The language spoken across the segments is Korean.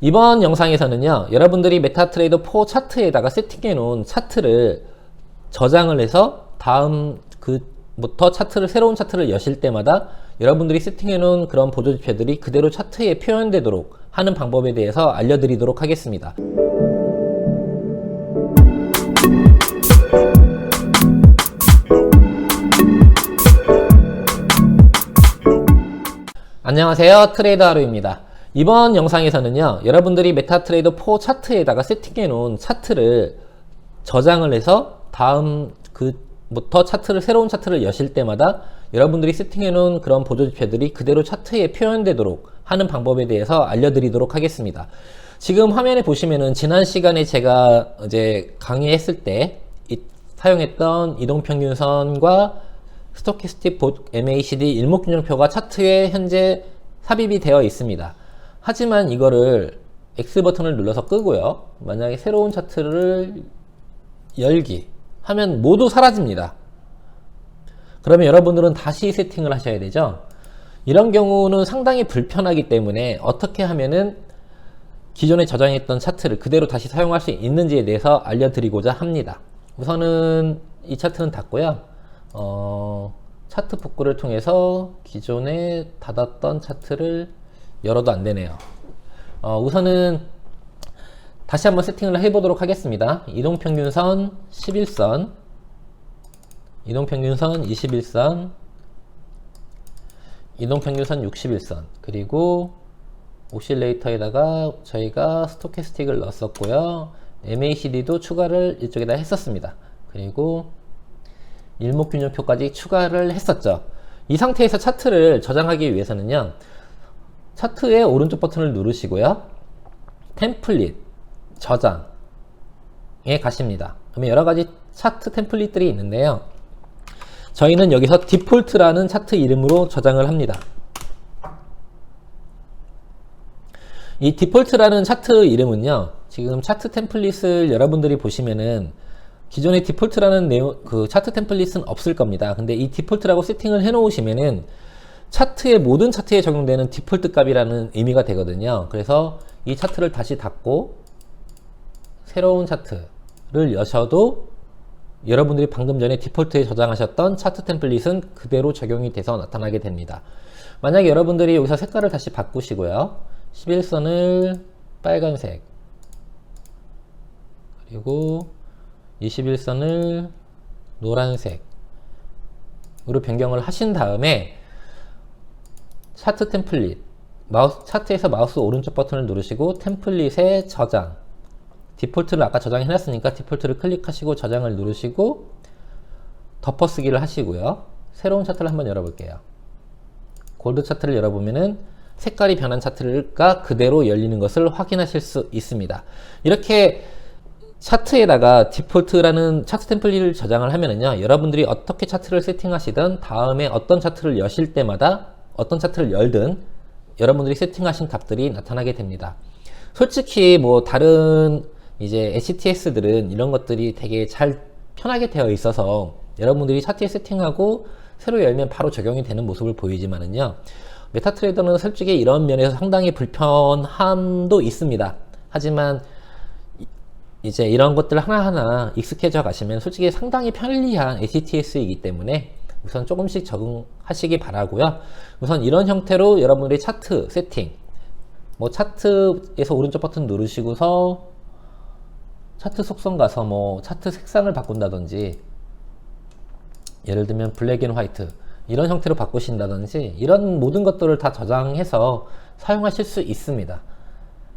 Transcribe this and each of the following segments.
이번 영상에서는요, 여러분들이 메타트레이더 4 차트에다가 세팅해 놓은 차트를 저장을 해서 다음 그부터 차트를, 새로운 차트를 여실 때마다 여러분들이 세팅해 놓은 그런 보조 지표들이 그대로 차트에 표현되도록 하는 방법에 대해서 알려드리도록 하겠습니다. 안녕하세요 트레이더 하루입니다 이번 영상에서는요 여러분들이 메타트레이더 4 차트에다가 세팅해 놓은 차트를 저장을 해서 다음 그부터 차트를 새로운 차트를 여실 때마다 여러분들이 세팅해 놓은 그런 보조지표들이 그대로 차트에 표현되도록 하는 방법에 대해서 알려드리도록 하겠습니다 지금 화면에 보시면은 지난 시간에 제가 이제 강의했을 때 이- 사용했던 이동평균선과 스토캐스틱 보- MACD 일목균형표가 차트에 현재 삽입이 되어 있습니다. 하지만 이거를 X 버튼을 눌러서 끄고요. 만약에 새로운 차트를 열기 하면 모두 사라집니다. 그러면 여러분들은 다시 세팅을 하셔야 되죠. 이런 경우는 상당히 불편하기 때문에 어떻게 하면은 기존에 저장했던 차트를 그대로 다시 사용할 수 있는지에 대해서 알려드리고자 합니다. 우선은 이 차트는 닫고요. 어, 차트 복구를 통해서 기존에 닫았던 차트를 열어도 안 되네요. 어, 우선은 다시 한번 세팅을 해보도록 하겠습니다. 이동평균선 11선, 이동평균선 21선, 이동평균선 61선, 그리고 오실레이터에다가 저희가 스토캐스틱을 넣었었고요. MACD도 추가를 이쪽에다 했었습니다. 그리고 일목균형표까지 추가를 했었죠. 이 상태에서 차트를 저장하기 위해서는요. 차트의 오른쪽 버튼을 누르시고요. 템플릿, 저장에 가십니다. 그러면 여러 가지 차트 템플릿들이 있는데요. 저희는 여기서 디폴트라는 차트 이름으로 저장을 합니다. 이 디폴트라는 차트 이름은요. 지금 차트 템플릿을 여러분들이 보시면은 기존의 디폴트라는 내용 그 차트 템플릿은 없을 겁니다. 근데 이 디폴트라고 세팅을 해 놓으시면은 차트의 모든 차트에 적용되는 디폴트 값이라는 의미가 되거든요. 그래서 이 차트를 다시 닫고 새로운 차트를 여셔도 여러분들이 방금 전에 디폴트에 저장하셨던 차트 템플릿은 그대로 적용이 돼서 나타나게 됩니다. 만약에 여러분들이 여기서 색깔을 다시 바꾸시고요. 11선을 빨간색 그리고 21선을 노란색으로 변경을 하신 다음에 차트 템플릿. 마우스 차트에서 마우스 오른쪽 버튼을 누르시고 템플릿에 저장. 디폴트를 아까 저장해 놨으니까 디폴트를 클릭하시고 저장을 누르시고 덮어쓰기를 하시고요. 새로운 차트를 한번 열어볼게요. 골드 차트를 열어보면은 색깔이 변한 차트가 그대로 열리는 것을 확인하실 수 있습니다. 이렇게 차트에다가 디폴트라는 차트 템플릿을 저장을 하면은요 여러분들이 어떻게 차트를 세팅하시든 다음에 어떤 차트를 여실 때마다 어떤 차트를 열든 여러분들이 세팅하신 값들이 나타나게 됩니다. 솔직히 뭐 다른 이제 HTS들은 이런 것들이 되게 잘 편하게 되어 있어서 여러분들이 차트에 세팅하고 새로 열면 바로 적용이 되는 모습을 보이지만은요 메타트레이더는 솔직히 이런 면에서 상당히 불편함도 있습니다. 하지만 이제 이런 것들 하나하나 익숙해져 가시면 솔직히 상당히 편리한 HTS이기 때문에 우선 조금씩 적응하시기 바라고요. 우선 이런 형태로 여러분들이 차트 세팅 뭐 차트에서 오른쪽 버튼 누르시고서 차트 속성 가서 뭐 차트 색상을 바꾼다든지 예를 들면 블랙 앤 화이트 이런 형태로 바꾸신다든지 이런 모든 것들을 다 저장해서 사용하실 수 있습니다.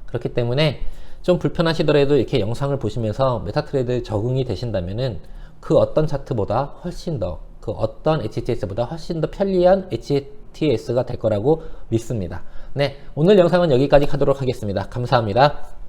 그렇기 때문에 좀 불편하시더라도 이렇게 영상을 보시면서 메타트레이드에 적응이 되신다면은 그 어떤 차트보다 훨씬 더 그 어떤 HTS보다 훨씬 더 편리한 HTS가 될 거라고 믿습니다. 네, 오늘 영상은 여기까지 하도록 하겠습니다. 감사합니다.